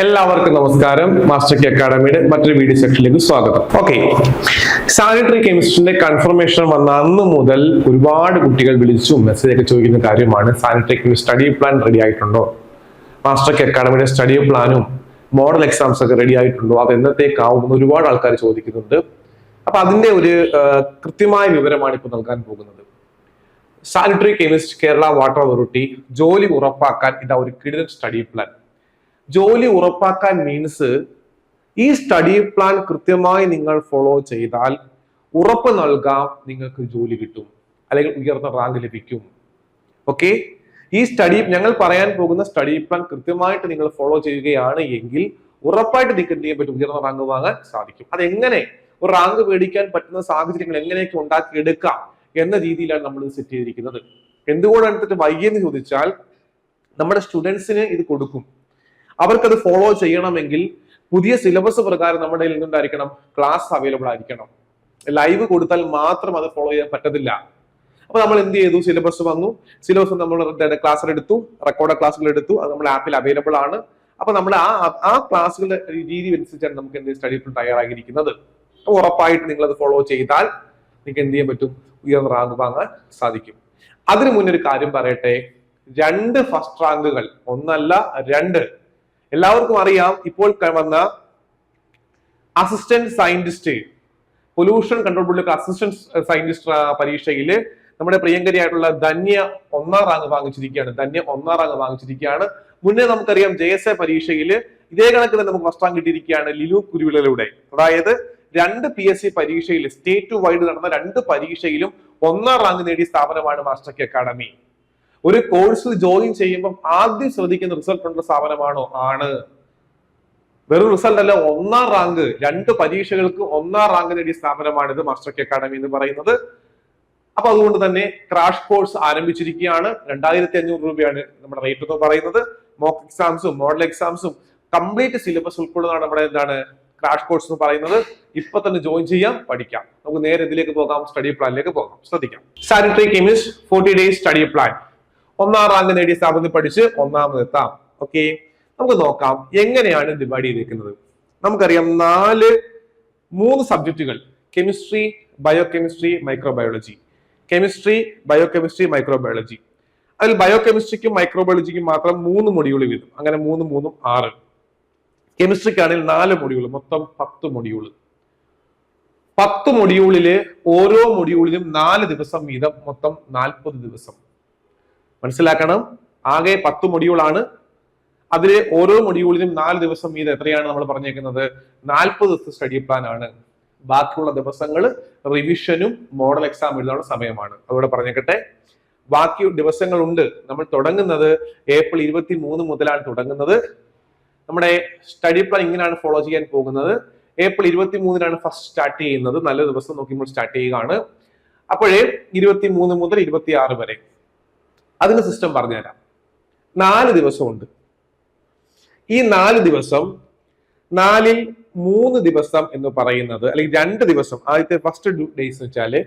എല്ലാവർക്കും നമസ്കാരം. Master K അക്കാഡമിയുടെ മറ്റൊരു വീഡിയോ സെക്ഷനിലേക്ക് സ്വാഗതം. ഓക്കെ സാനിറ്ററി കെമിസ്ട്രിന്റെ കൺഫർമേഷൻ വന്ന അന്ന് മുതൽ ഒരുപാട് കുട്ടികൾ വിളിച്ചു മെസ്സേജ് ഒക്കെ ചോദിക്കുന്ന കാര്യമാണ് sanitary chemistry study plan ready ആയിട്ടുണ്ടോ? മാസ്റ്റർ കെ അക്കാഡമിയുടെ സ്റ്റഡി പ്ലാനും മോഡൽ എക്സാംസ് ഒക്കെ റെഡി ആയിട്ടുണ്ടോ? അത് എന്നത്തേക്കാവും എന്ന് ഒരുപാട് ആൾക്കാർ ചോദിക്കുന്നുണ്ട്. അപ്പൊ അതിന്റെ ഒരു കൃത്യമായ വിവരമാണ് ഇപ്പൊ നൽകാൻ പോകുന്നത്. Sanitary chemist Kerala water authority ജോലി ഉറപ്പാക്കാൻ ഇതാ ഒരു കിടിലൻ സ്റ്റഡി പ്ലാൻ ജോലി ഉറപ്പാക്കാൻ മീൻസ് ഈ സ്റ്റഡി പ്ലാൻ കൃത്യമായി നിങ്ങൾ ഫോളോ ചെയ്താൽ ഉറപ്പ് നൽകാം നിങ്ങൾക്ക് ജോലി കിട്ടും അല്ലെങ്കിൽ ഉയർന്ന റാങ്ക് ലഭിക്കും. ഓക്കെ ഈ സ്റ്റഡി ഞങ്ങൾ പറയാൻ പോകുന്ന സ്റ്റഡി പ്ലാൻ കൃത്യമായിട്ട് നിങ്ങൾ ഫോളോ ചെയ്യുകയാണ് എങ്കിൽ ഉറപ്പായിട്ട് നിങ്ങൾക്ക് എന്ത് ചെയ്യാൻ പറ്റും? ഉയർന്ന റാങ്ക് വാങ്ങാൻ സാധിക്കും. അതെങ്ങനെ? ഒരു റാങ്ക് മേടിക്കാൻ പറ്റുന്ന സാഹചര്യങ്ങൾ എങ്ങനെയൊക്കെ ഉണ്ടാക്കിയെടുക്കാം എന്ന രീതിയിലാണ് നമ്മൾ ഇത് സെറ്റ് ചെയ്തിരിക്കുന്നത്. എന്തുകൊണ്ടാണ് വൈകിയെന്ന് ചോദിച്ചാൽ നമ്മുടെ സ്റ്റുഡൻസിന് ഇത് കൊടുക്കും. അവർക്കത് ഫോളോ ചെയ്യണമെങ്കിൽ പുതിയ സിലബസ് പ്രകാരം നമ്മുടെ എന്തുണ്ടായിരിക്കണം ക്ലാസ് അവൈലബിൾ ആയിരിക്കണം. ലൈവ് കൊടുത്താൽ മാത്രം അത് ഫോളോ ചെയ്യാൻ പറ്റത്തില്ല. അപ്പൊ നമ്മൾ എന്ത് ചെയ്തു? സിലബസ് വന്നു. സിലബസ് നമ്മൾ ക്ലാസ്സിൽ എടുത്തു. റെക്കോർഡ് ക്ലാസ്സുകൾ എടുത്തു. അത് നമ്മുടെ ആപ്പിൽ അവൈലബിൾ ആണ്. അപ്പൊ നമ്മൾ ആ ആ ക്ലാസ്സുകളുടെ രീതി അനുസരിച്ചാണ് നമുക്ക് എന്ത് സ്റ്റഡി പ്ലാൻ തയ്യാറാക്കിയിരിക്കുന്നത് അപ്പൊ ഉറപ്പായിട്ട് നിങ്ങൾ അത് ഫോളോ ചെയ്താൽ നിങ്ങൾക്ക് എന്ത് ചെയ്യാൻ പറ്റും? ഉയർന്ന റാങ്ക് വാങ്ങാൻ സാധിക്കും. അതിനു മുന്നേ ഒരു കാര്യം പറയട്ടെ. രണ്ട് ഫസ്റ്റ് റാങ്കുകൾ ഒന്നല്ല രണ്ട്. എല്ലാവർക്കും അറിയാം ഇപ്പോൾ വന്ന അസിസ്റ്റന്റ് സയന്റിസ്റ്റ് പൊല്യൂഷൻ കൺട്രോൾ ബോർഡിലെ അസിസ്റ്റന്റ് സയന്റിസ്റ്റ് പരീക്ഷയിൽ നമ്മുടെ പ്രിയങ്കരിയായിട്ടുള്ള ധന്യ ഒന്നാം റാങ്ക് വാങ്ങിച്ചിരിക്കുകയാണ്. ധന്യ ഒന്നാം റാങ്ക് വാങ്ങിച്ചിരിക്കുകയാണ്. മുന്നേ നമുക്കറിയാം ജെ എസ് എ പരീക്ഷയിൽ ഇതേ കണക്ക് തന്നെ നമുക്ക് ഫസ്റ്റ് റാങ്ക് കിട്ടിയിരിക്കുകയാണ് ലിനു കുരുവിലൂടെ അതായത് രണ്ട് പി എസ് സി പരീക്ഷയിൽ സ്റ്റേറ്റ് വൈഡ് നടന്ന രണ്ട് പരീക്ഷയിലും ഒന്നാം റാങ്ക് നേടിയ സ്ഥാപനമാണ് മാസ്റ്റർ അക്കാഡമി ഒരു കോഴ്സിൽ ജോയിൻ ചെയ്യുമ്പോൾ ആദ്യം ശ്രദ്ധിക്കുന്ന റിസൾട്ട് ഉള്ള സ്ഥാപനമാണോ? ആണ്. വെറും റിസൾട്ട് അല്ല ഒന്നാം റാങ്ക് രണ്ട് പരീക്ഷകൾക്ക് ഒന്നാം റാങ്ക് നേടിയ സ്ഥാപനമാണിത് മാസ്റ്റർ അക്കാഡമി എന്ന് പറയുന്നത്. അപ്പൊ അതുകൊണ്ട് തന്നെ ക്രാഷ് കോഴ്സ് ആരംഭിച്ചിരിക്കുകയാണ്. രണ്ടായിരത്തി അഞ്ഞൂറ് രൂപയാണ് നമ്മുടെ റേറ്റ് എന്ന് പറയുന്നത്. മോക്ക് എക്സാംസും മോഡൽ എക്സാംസും കംപ്ലീറ്റ് സിലബസ് ഉൾക്കൊള്ളുന്നതാണ് നമ്മുടെ എന്താണ് ക്രാഷ് കോഴ്സ് എന്ന് പറയുന്നത്. ഇപ്പൊ തന്നെ ജോയിൻ ചെയ്യാം പഠിക്കാം. നമുക്ക് നേരെ ഇതിലേക്ക് പോകാം സ്റ്റഡി പ്ലാനിലേക്ക് പോകാം. ശ്രദ്ധിക്കാം. Sanitary chemist forty days study plan ഒന്നാം റാങ്ക് നേടിയ സ്ഥാപനത്തിൽ പഠിച്ച് ഒന്നാമതെത്താം ഓക്കെ നമുക്ക് നോക്കാം എങ്ങനെയാണ് ഡിവൈഡ് ചെയ്തിരിക്കുന്നത്. നമുക്കറിയാം നാല് മൂന്ന് സബ്ജക്റ്റുകൾ chemistry bio chemistry microbiology. Chemistry bio chemistry microbiology. അതിൽ ബയോ കെമിസ്ട്രിക്കും മൈക്രോബയോളജിക്കും മാത്രം മൂന്ന് മൊഡ്യൂൾ വീതം. അങ്ങനെ മൂന്ന് മൂന്നും ആറ്. കെമിസ്ട്രിക്കാണെങ്കിൽ നാല് മൊഡ്യൂൾ മൊത്തം പത്ത് മൊഡ്യൂൾ പത്ത് മൊഡ്യൂളിൽ ഓരോ മൊഡ്യൂളിലും നാല് ദിവസം വീതം മൊത്തം നാൽപ്പത് ദിവസം. മനസ്സിലാക്കണം. ആകെ പത്ത് മൊഡ്യൂളാണ്. അതിലെ ഓരോ മൊഡ്യൂളിനും നാല് ദിവസം വീതം എത്രയാണ് നമ്മൾ പറഞ്ഞേക്കുന്നത്? നാൽപ്പത് ദിവസത്തെ സ്റ്റഡി പ്ലാൻ ആണ്. ബാക്കിയുള്ള ദിവസങ്ങൾ റിവിഷനും മോഡൽ എക്സാം എഴുതാനുള്ള സമയമാണ്. അതോടെ പറഞ്ഞേക്കട്ടെ. ബാക്കി ദിവസങ്ങളുണ്ട്. നമ്മൾ തുടങ്ങുന്നത് ഏപ്രിൽ ഇരുപത്തി മൂന്ന് മുതലാണ് തുടങ്ങുന്നത്. നമ്മുടെ സ്റ്റഡി പ്ലാൻ ഇങ്ങനെയാണ് ഫോളോ ചെയ്യാൻ പോകുന്നത്. ഏപ്രിൽ ഇരുപത്തി മൂന്നിനാണ് ഫസ്റ്റ് സ്റ്റാർട്ട് ചെയ്യുന്നത്. നല്ല ദിവസം നോക്കുമ്പോൾ സ്റ്റാർട്ട് ചെയ്യുകയാണ്. അപ്പോഴേ ഇരുപത്തി മൂന്ന് മുതൽ ഇരുപത്തി ആറ് വരെ. അതിന് സിസ്റ്റം പറഞ്ഞുതരാം. നാല് ദിവസമുണ്ട്. ഈ നാല് ദിവസം നാലിൽ മൂന്ന് ദിവസം എന്ന് പറയുന്നത് അല്ലെങ്കിൽ രണ്ട് ദിവസം ആദ്യത്തെ ഫസ്റ്റ് ഡേയ്സ് എന്ന് വെച്ചാൽ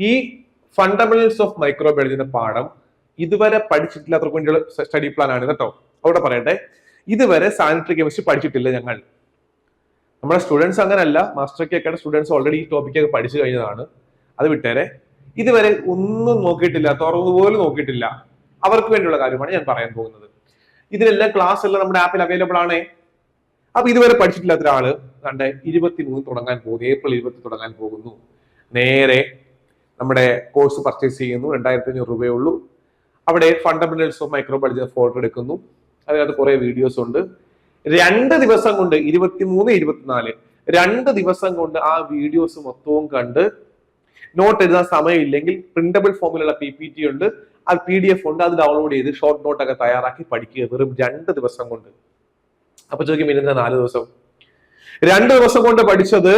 ഈ ഫണ്ടമെന്റൽസ് ഓഫ് മൈക്രോബയോളജിന്റെ പാഠം ഇതുവരെ പഠിച്ചിട്ടില്ലാത്തവർക്ക് വേണ്ടിയുള്ള സ്റ്റഡി പ്ലാൻ ആണ് കേട്ടോ. അവിടെ പറയട്ടെ ഇതുവരെ സാനിറ്ററി കെമിസ്ട്രി പഠിച്ചിട്ടില്ല ഞങ്ങൾ. നമ്മുടെ സ്റ്റുഡൻസ് അങ്ങനല്ല മാസ്റ്റർ ഒക്കെ സ്റ്റുഡൻസ് ഓൾറെഡി ഈ ടോപ്പിക്കൊക്കെ പഠിച്ചു കഴിഞ്ഞതാണ്. അത് വിട്ടേരെ. ഇതുവരെ ഒന്നും നോക്കിയിട്ടില്ല തുറന്നു പോലും നോക്കിയിട്ടില്ല. അവർക്ക് വേണ്ടിയുള്ള കാര്യമാണ് ഞാൻ പറയാൻ പോകുന്നത്. ഇതിനെല്ലാം ക്ലാസ് എല്ലാം നമ്മുടെ ആപ്പിൽ അവൈലബിൾ ആണേ. അപ്പൊ ഇതുവരെ പഠിച്ചിട്ടില്ലാത്ത ഒരാൾ കണ്ട് ഇരുപത്തി മൂന്ന് തുടങ്ങാൻ പോകുന്നു ഏപ്രിൽ ഇരുപത്തി തുടങ്ങാൻ പോകുന്നു. നേരെ നമ്മുടെ കോഴ്സ് പർച്ചേസ് ചെയ്യുന്നു രണ്ടായിരത്തി അഞ്ഞൂറ് രൂപയേ ഉള്ളൂ അവിടെ fundamentals of micro microbiology photo എടുക്കുന്നു. അതിനകത്ത് കുറെ വീഡിയോസ് ഉണ്ട്. രണ്ട് ദിവസം കൊണ്ട് ഇരുപത്തിമൂന്ന് ഇരുപത്തിനാല് രണ്ട് ദിവസം കൊണ്ട് ആ വീഡിയോസ് മൊത്തവും കണ്ട് നോട്ട് എഴുതാൻ സമയമില്ലെങ്കിൽ പ്രിന്റബിൾ ഫോമിലുള്ള പി പി ടി ഉണ്ട്. അത് പി ഡി എഫ് ഉണ്ട്. അത് ഡൗൺലോഡ് ചെയ്ത് ഷോർട്ട് നോട്ട് ഒക്കെ തയ്യാറാക്കി പഠിക്കുക വെറും രണ്ട് ദിവസം കൊണ്ട്. അപ്പൊ ചോദിക്കും പിന്നെ നാല് ദിവസം? രണ്ട് ദിവസം കൊണ്ട് പഠിച്ചത്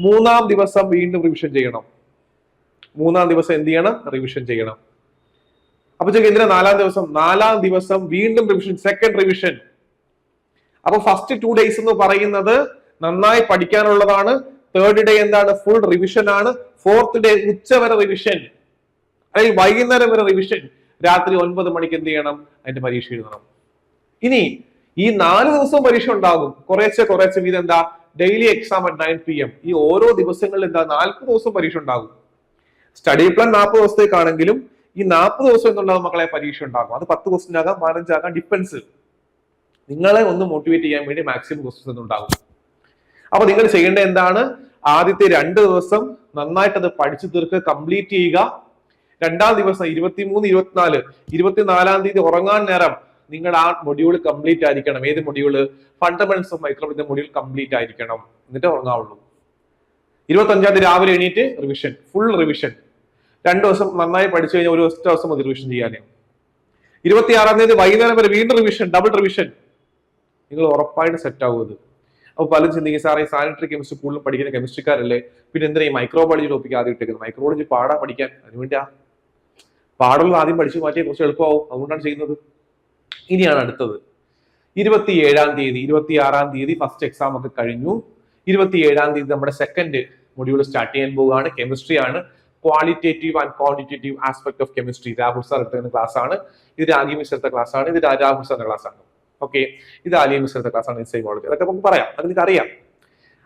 മൂന്നാം ദിവസം വീണ്ടും റിവിഷൻ ചെയ്യണം. മൂന്നാം ദിവസം എന്ത് ചെയ്യണം? റിവിഷൻ ചെയ്യണം. അപ്പൊ ചോദിക്കും എന്തിനാ നാലാം ദിവസം? നാലാം ദിവസം വീണ്ടും റിവിഷൻ സെക്കൻഡ് റിവിഷൻ അപ്പൊ ഫസ്റ്റ് ടു ഡേയ്സ് എന്ന് പറയുന്നത് നന്നായി പഠിക്കാനുള്ളതാണ്. തേർഡ് ഡേ എന്താണ്? ഫുൾ റിവിഷൻ ആണ്. ഫോർത്ത് ഡേ ഉച്ച വരെ റിവിഷൻ അല്ലെങ്കിൽ വൈകുന്നേരം വരെ റിവിഷൻ രാത്രി ഒൻപത് മണിക്ക് എന്ത് ചെയ്യണം? അതിന്റെ പരീക്ഷ എഴുതണം. ഇനി ഈ നാല് ദിവസവും പരീക്ഷ ഉണ്ടാകും. കുറേശ്ശെ കുറേശ്ശെ വീതം എന്താ? Daily exam at nine P M ഈ ഓരോ ദിവസങ്ങളിൽ എന്താ? നാൽപ്പത് ദിവസം പരീക്ഷ ഉണ്ടാകും. സ്റ്റഡി പ്ലാൻ നാൽപ്പത് ദിവസത്തേക്കാണെങ്കിലും ഈ നാൽപ്പത് ദിവസം എന്നുള്ളത് മക്കളെ പരീക്ഷ ഉണ്ടാകും. അത് പത്ത് ക്വസ്റ്റ്യൻ ആകാം പതിനഞ്ചാകാം ഡിപ്പെൻസ് നിങ്ങളെ ഒന്ന് മോട്ടിവേറ്റ് ചെയ്യാൻ വേണ്ടി മാക്സിമം ക്വസ്റ്റ്യൻസ് ഉണ്ടാകും. അപ്പൊ നിങ്ങൾ ചെയ്യേണ്ടത് എന്താണ്? ആദ്യത്തെ രണ്ട് ദിവസം നന്നായിട്ട് അത് പഠിച്ചു തീർക്കുക കംപ്ലീറ്റ് ചെയ്യുക. രണ്ടാം ദിവസം ഇരുപത്തിമൂന്ന് ഇരുപത്തിനാല്. ഇരുപത്തിനാലാം തീയതി ഉറങ്ങാൻ നേരം നിങ്ങൾ ആ മൊഡ്യൂൾ കംപ്ലീറ്റ് ആയിരിക്കണം. ഏത് മൊഡ്യൂൾ ഫണ്ടമെന്റൽസ് ഓഫ് മൈക്രോബിന്റെ മൊഡ്യൂൾ കംപ്ലീറ്റ് ആയിരിക്കണം. എന്നിട്ട് ഉറങ്ങാവുള്ളൂ. ഇരുപത്തി അഞ്ചാം തീയതി രാവിലെ എണീറ്റ് റിവിഷൻ ഫുൾ റിവിഷൻ രണ്ടു ദിവസം നന്നായി പഠിച്ചു കഴിഞ്ഞാൽ ഒരു ദിവസം മതി റിവിഷൻ ചെയ്യാനേ ഇരുപത്തിയാറാം തീയതി വൈകുന്നേരം വരെ വീണ്ടും റിവിഷൻ ഡബിൾ റിവിഷൻ നിങ്ങൾ ഉറപ്പായിട്ട് സെറ്റ് ആവും അപ്പൊ പലരും ചിന്തിക്കും സാറേ സാനിറ്ററി കെമിസ്ട്രി കൂടുതൽ പഠിക്കുന്ന കെമിസ്ട്രിക്കാരല്ലേ പിന്നെ എന്തിനാ ഈ മൈക്രോബയോളജി ടോപ്പിക്ക് ആദ്യം ഇട്ടേക്കുന്നത്? മൈക്രോബയോളജി പാടാ പഠിക്കാൻ അതിനുവേണ്ടിയാ പാടുള്ള ആദ്യം പഠിച്ചു മാറ്റിയാൽ കുറച്ച് എളുപ്പമാവും. അതുകൊണ്ടാണ് ചെയ്യുന്നത്. ഇനിയാണ് അടുത്തത്. ഇരുപത്തി ഏഴാം തീയതി ഇരുപത്തി ആറാം തീയതി ഫസ്റ്റ് എക്സാം ഒക്കെ കഴിഞ്ഞു. ഇരുപത്തി ഏഴാം തീയതി നമ്മുടെ സെക്കൻഡ് മൊഡ്യൂൾ സ്റ്റാർട്ട് ചെയ്യാൻ പോവുകയാണ്. കെമിസ്ട്രി ആണ്. Qualitative and quantitative aspect of chemistry Rahul sir എടുത്തിരുന്ന class ആണ്. ഇത് മിസ് എടുത്ത ക്ലാസ് ആണ്. ഇത് രാഹുൽ സാറിന്റെ ക്ലാസ് ആണ്. ഓക്കെ ഇത് ആലിയ മിശ്രത്തെ ക്ലാസ് ആണ്. സൈക്കോളജി അതൊക്കെ നമുക്ക് പറയാം. അത് നിങ്ങൾക്ക് അറിയാം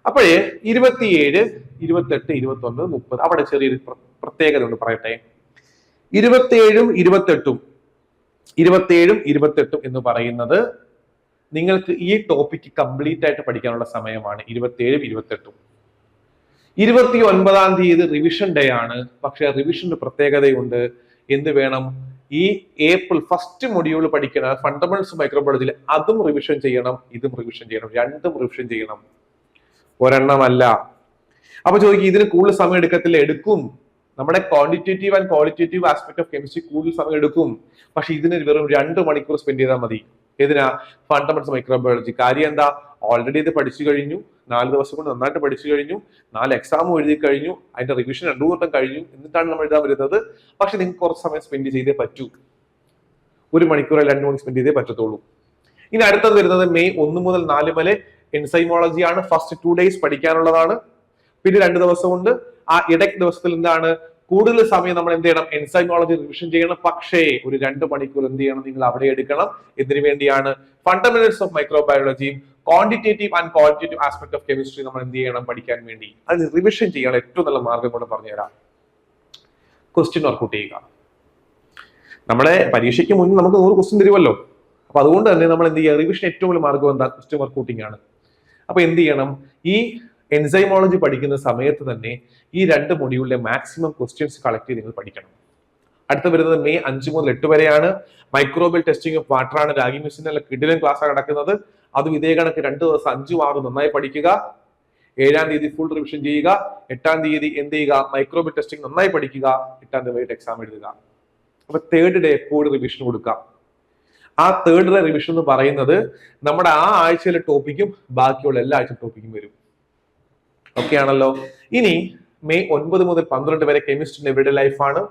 അപ്പോഴേ ഇരുപത്തിയേഴ് ഇരുപത്തെട്ട് ഇരുപത്തി ഒൻപത് മുപ്പത് അവിടെ ചെറിയൊരു പ്ര- പ്രത്യേകത ഉണ്ട്. പറയട്ടെ. ഇരുപത്തിയേഴും ഇരുപത്തെട്ടും ഇരുപത്തിയേഴും ഇരുപത്തെട്ടും എന്ന് പറയുന്നത് നിങ്ങൾക്ക് ഈ ടോപ്പിക്ക് കംപ്ലീറ്റ് ആയിട്ട് പഠിക്കാനുള്ള സമയമാണ്. ഇരുപത്തിയേഴും ഇരുപത്തെട്ടും. ഇരുപത്തി ഒൻപതാം തീയതി റിവിഷൻ ഡേ ആണ്. പക്ഷെ റിവിഷന് പ്രത്യേകതയുണ്ട്. എന്ത് വേണം? ഈ ഏപ്രിൽ ഫസ്റ്റ് മൊഡ്യൂൾ പഠിക്കണ ഫണ്ടമെന്റൽസ് മൈക്രോബയോളജിയിൽ അതും റിവിഷൻ ചെയ്യണം ഇതും റിവിഷൻ ചെയ്യണം രണ്ടും റിവിഷൻ ചെയ്യണം. ഒരെണ്ണമല്ല അപ്പൊ ചോദിക്കും ഇതിന് കൂടുതൽ സമയം എടുക്കത്തില്ല? എടുക്കും. നമ്മുടെ quantitative and qualitative aspect of chemistry കൂടുതൽ സമയം എടുക്കും. പക്ഷെ ഇതിന് വെറും രണ്ട് മണിക്കൂർ സ്പെൻഡ് ചെയ്താൽ മതി. ഇതിനാ ഫണ്ടമെന്റൽസ് മൈക്രോബയോളജി കാര്യം എന്താ? ഓൾറെഡി ഇത് പഠിച്ചു കഴിഞ്ഞു. നാല് ദിവസം കൊണ്ട് നന്നായിട്ട് പഠിച്ചു കഴിഞ്ഞു. നാല് എക്സാമും എഴുതി കഴിഞ്ഞു. അതിന്റെ റിവിഷൻ രണ്ടു കൂട്ടം കഴിഞ്ഞു. എന്നിട്ടാണ് നമ്മൾ എഴുതാൻ വരുന്നത്. പക്ഷെ നിങ്ങൾക്ക് കുറച്ച് സമയം സ്പെൻഡ് ചെയ്തേ പറ്റൂ. ഒരു മണിക്കൂർ രണ്ട് മണി സ്പെൻഡ് ചെയ്തേ പറ്റത്തുള്ളൂ. ഇനി അടുത്തത് വരുന്നത് മെയ് ഒന്ന് മുതൽ നാല് വരെ എൻസൈമോളജി ആണ്. ഫസ്റ്റ് ടു ഡേയ്സ് പഠിക്കാനുള്ളതാണ്. പിന്നെ രണ്ട് ദിവസം കൊണ്ട് ആ ഇടയ്ക്ക് ദിവസത്തിൽ എന്താണ്? കൂടുതൽ സമയം നമ്മൾ എന്ത് ചെയ്യണം? എൻസൈമോളജി റിവിഷൻ ചെയ്യണം. പക്ഷേ ഒരു രണ്ട് മണിക്കൂർ എന്ത് ചെയ്യണം? നിങ്ങൾ അവിടെ എടുക്കണം. എന്തിനു വേണ്ടിയാണ്? Fundamentals of മൈക്രോബയോളജിയും quantitative and qualitative aspect of chemistry നമ്മൾ എന്ത് ചെയ്യണം പഠിക്കാൻ വേണ്ടി. അത് റിവിഷൻ ചെയ്യാൻ ഏറ്റവും നല്ല മാർഗം കൂടെ പറഞ്ഞുതരാം ക്വസ്റ്റ്യൻ വർക്കൗട്ട് ചെയ്യുക. നമ്മുടെ പരീക്ഷയ്ക്ക് മുന്നേ നമുക്ക് നൂറ് ക്വസ്റ്റ്യൻ തരുമല്ലോ. അപ്പൊ അതുകൊണ്ട് തന്നെ നമ്മൾ എന്ത് ചെയ്യുക റിവിഷൻ ഏറ്റവും വലിയ മാർഗം എന്താ? ക്വസ്റ്റ്യൻ വർക്കൗട്ടിംഗ് ആണ്. അപ്പൊ എന്ത് ചെയ്യണം? ഈ എൻസൈമോളജി പഠിക്കുന്ന സമയത്ത് തന്നെ ഈ രണ്ട് മൊഡ്യൂളിലെ മാക്സിമം ക്വസ്റ്റ്യൻസ് കളക്ട് ചെയ്ത് നിങ്ങൾ പഠിക്കണം. അടുത്ത വരുന്നത് മെയ് അഞ്ച് മുതൽ എട്ട് വരെയാണ്. മൈക്രോബിയൽ ടെസ്റ്റിംഗ് ഓഫ് വാട്ടർ ആണ്. രാഗി കിഡിലൻ ക്ലാസ് നടക്കുന്നത് അതും ഇതേ കണക്ക് രണ്ട് ദിവസം അഞ്ചു ആറും നന്നായി പഠിക്കുക. ഏഴാം തീയതി ഫുൾ റിവിഷൻ ചെയ്യുക. എട്ടാം തീയതി എന്ത് ചെയ്യുക? മൈക്രോബിയൽ ടെസ്റ്റിംഗ് നന്നായി പഠിക്കുക. എട്ടാം തീയതി വൈകിട്ട് എക്സാം എഴുതുക. അപ്പൊ തേർഡ് ഡേ എപ്പോഴും റിവിഷൻ കൊടുക്കാം. ആ തേർഡ് ഡേ റിവിഷൻ എന്ന് പറയുന്നത് നമ്മുടെ ആ ആഴ്ചയിലെ ടോപ്പിക്കും ബാക്കിയുള്ള എല്ലാ ആഴ്ച ടോപ്പിക്കും വരും. ഓക്കെ ആണല്ലോ? ഇനി മെയ് ഒൻപത് മുതൽ പന്ത്രണ്ട് വരെ കെമിസ്ട്രിന്റെ എവിടെ ലൈഫാണ്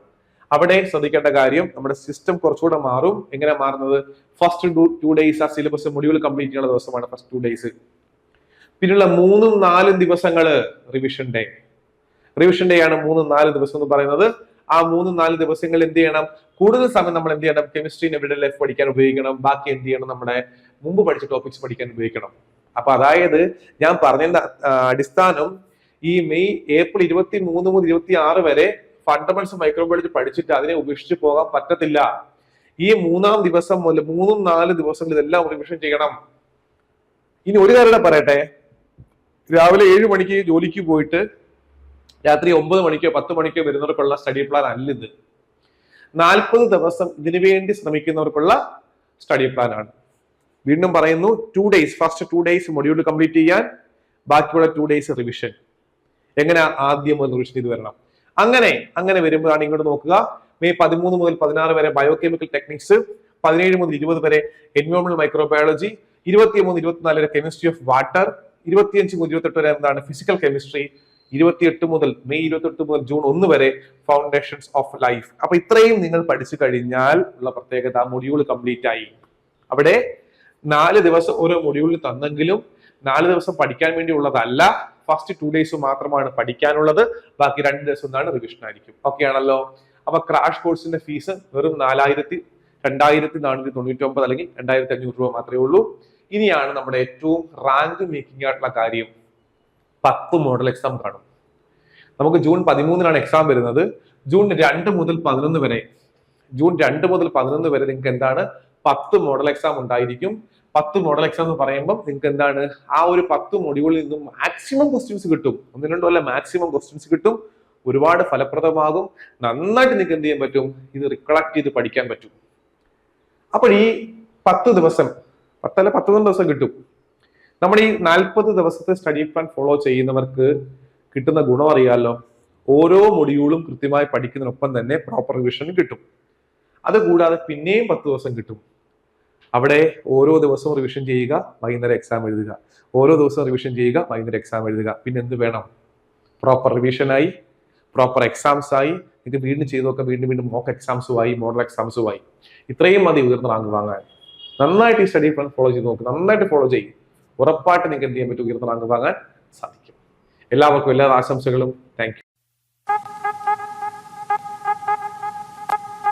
അവിടെ ശ്രദ്ധിക്കേണ്ട കാര്യം നമ്മുടെ സിസ്റ്റം കുറച്ചുകൂടെ മാറും. എങ്ങനെ മാറുന്നത്? ഫസ്റ്റ് ടു ഡേയ്സ് ആ സിലബസ് മൊഡ്യൂൾ കംപ്ലീറ്റ് ചെയ്യുന്ന ദിവസമാണ് ഫസ്റ്റ് ടു ഡേയ്സ് പിന്നെയുള്ള മൂന്നും നാലും ദിവസങ്ങൾ റിവിഷൻ ഡേ റിവിഷൻ ഡേ ആണ് മൂന്നും നാല് ദിവസം എന്ന് പറയുന്നത്. ആ മൂന്ന് നാല് ദിവസങ്ങൾ എന്ത് ചെയ്യണം? കൂടുതൽ സമയം നമ്മൾ എന്ത് ചെയ്യണം? കെമിസ്ട്രി എവിടെ ലൈഫ് പഠിക്കാൻ ഉപയോഗിക്കണം. ബാക്കി എന്ത് ചെയ്യണം? നമ്മുടെ മുമ്പ് പഠിച്ച ടോപ്പിക്സ് പഠിക്കാൻ ഉപയോഗിക്കണം. അപ്പൊ അതായത് ഞാൻ പറഞ്ഞതിന്റെ അടിസ്ഥാനം ഈ മെയ് ഏപ്രിൽ ഇരുപത്തി മൂന്ന് മുതൽ ഇരുപത്തി ആറ് വരെ ഫണ്ടമെന്റ്സ് മൈക്രോബയോളജി പഠിച്ചിട്ട് അതിനെ ഉപേക്ഷിച്ച് പോകാൻ പറ്റത്തില്ല. ഈ മൂന്നാം ദിവസം മുതൽ മൂന്നും നാല് ദിവസങ്ങളിൽ ഇതെല്ലാം റിവിഷൻ ചെയ്യണം. ഇനി ഒരു കാര്യം പറയട്ടെ. രാവിലെ ഏഴ് മണിക്ക് ജോലിക്ക് പോയിട്ട് രാത്രി ഒമ്പത് മണിക്കോ പത്ത് മണിക്കോ വരുന്നവർക്കുള്ള സ്റ്റഡി പ്ലാൻ അല്ല ഇത്. നാൽപ്പത് ദിവസം ഇതിനു വേണ്ടി ശ്രമിക്കുന്നവർക്കുള്ള സ്റ്റഡി പ്ലാൻ ആണ്. വീണ്ടും പറയുന്നു two days first two days module complete ചെയ്യാൻ ബാക്കിയുള്ള ടു ഡേയ്സ് റിവിഷൻ എങ്ങനെ ആദ്യം റിവിഷൻ ചെയ്ത് വരണം? അങ്ങനെ അങ്ങനെ വരുമ്പോഴാണ് ഇങ്ങോട്ട് നോക്കുക. മെയ് പതിമൂന്ന് മുതൽ പതിനാറ് വരെ ബയോ കെമിക്കൽ ടെക്നിക്സ് പതിനേഴ് മുതൽ ഇരുപത് വരെ എൻവയോൺമെന്റൽ മൈക്രോബയോളജി ഇരുപത്തി മൂന്ന് ഇരുപത്തിനാല് വരെ കെമിസ്ട്രി ഓഫ് വാട്ടർ ഇരുപത്തിയഞ്ച് മുതൽ ഇരുപത്തെട്ട് വരെ എന്താണ് ഫിസിക്കൽ കെമിസ്ട്രി ഇരുപത്തിയെട്ട് മുതൽ മെയ് ഇരുപത്തെട്ട് മുതൽ ജൂൺ ഒന്ന് വരെ ഫൗണ്ടേഷൻസ് ഓഫ് ലൈഫ് അപ്പൊ ഇത്രയും നിങ്ങൾ പഠിച്ചു കഴിഞ്ഞാൽ ഉള്ള പ്രത്യേകത മൊഡ്യൂൾ കംപ്ലീറ്റ് ആയി. അവിടെ നാല് ദിവസം ഓരോ മൊഡ്യൂളിൽ തന്നെങ്കിലും നാല് ദിവസം പഠിക്കാൻ വേണ്ടി ഉള്ളതല്ല ഫസ്റ്റ് ടു ഡേയ്സ് മാത്രമാണ് പഠിക്കാനുള്ളത്. ബാക്കി രണ്ട് ദിവസം എന്താണ് റിവിഷൻ ആയിരിക്കും ഓക്കെ ആണല്ലോ? അപ്പൊ ക്രാഷ് കോഴ്സിന്റെ ഫീസ് വെറും നാലായിരത്തി രണ്ടായിരത്തി നാനൂറ്റി തൊണ്ണൂറ്റി ഒമ്പത് അല്ലെങ്കിൽ രണ്ടായിരത്തി അഞ്ഞൂറ് രൂപ മാത്രമേ ഉള്ളൂ. ഇനിയാണ് നമ്മുടെ ഏറ്റവും റാങ്ക് മേക്കിംഗ് ആയിട്ടുള്ള കാര്യം. പത്ത് മോഡൽ എക്സാം കാണും. നമുക്ക് ജൂൺ പതിമൂന്നിനാണ് എക്സാം വരുന്നത്. ജൂൺ രണ്ട് മുതൽ പതിനൊന്ന് വരെ ജൂൺ രണ്ട് മുതൽ പതിനൊന്ന് വരെ നിങ്ങൾക്ക് എന്താണ്? പത്ത് മോഡൽ എക്സാം ഉണ്ടായിരിക്കും. പത്ത് മോഡൽ എക്സാം എന്ന് പറയുമ്പോൾ നിങ്ങൾക്ക് എന്താണ് ആ ഒരു പത്ത് മൊഡ്യൂളിൽ നിന്നും മാക്സിമം ക്വസ്റ്റ്യൻസ് കിട്ടും. ഒന്ന് രണ്ടോ അല്ല മാക്സിമം ക്വസ്റ്റ്യൻസ് കിട്ടും. ഒരുപാട് ഫലപ്രദമാകും. നന്നായിട്ട് നിങ്ങൾക്ക് എന്ത് ചെയ്യാൻ പറ്റും? ഇത് റിക്കളക്ട് ചെയ്ത് പഠിക്കാൻ പറ്റും. അപ്പോൾ ഈ പത്ത് ദിവസം പത്തല്ല പത്തൊന്ന് ദിവസം കിട്ടും. നമ്മുടെ ഈ നാൽപ്പത് ദിവസത്തെ സ്റ്റഡി പ്ലാൻ ഫോളോ ചെയ്യുന്നവർക്ക് കിട്ടുന്ന ഗുണം അറിയാമല്ലോ ഓരോ മൊഡ്യൂളും കൃത്യമായി പഠിക്കുന്നതിനൊപ്പം തന്നെ പ്രോപ്പർ റിവിഷനും കിട്ടും. അതുകൂടാതെ പിന്നെയും പത്ത് ദിവസം കിട്ടും. അവിടെ ഓരോ ദിവസവും റിവിഷൻ ചെയ്യുക വൈകുന്നേരം എക്സാം എഴുതുക. ഓരോ ദിവസവും റിവിഷൻ ചെയ്യുക വൈകുന്നേരം എക്സാം എഴുതുക. പിന്നെ എന്ത് വേണം? പ്രോപ്പർ റിവിഷനായി പ്രോപ്പർ എക്സാംസ് ആയി നിങ്ങൾക്ക് വീണ്ടും ചെയ്തു നോക്കാം വീണ്ടും വീണ്ടും മോക്ക് എക്സാംസുമായി മോഡൽ എക്സാംസുമായി ഇത്രയും മതി ഉയർന്ന റാങ്ക് വാങ്ങാൻ. നന്നായിട്ട് ഈ സ്റ്റഡി പ്ലാൻ ഫോളോ ചെയ്ത് നോക്കുക നന്നായിട്ട് ഫോളോ ചെയ്യും. ഉറപ്പായിട്ട് നിങ്ങൾക്ക് എന്ത് ചെയ്യാൻ പറ്റും? ഉയർന്ന റാങ്ക് വാങ്ങാൻ സാധിക്കും. എല്ലാവർക്കും എല്ലാ ആശംസകളും. താങ്ക്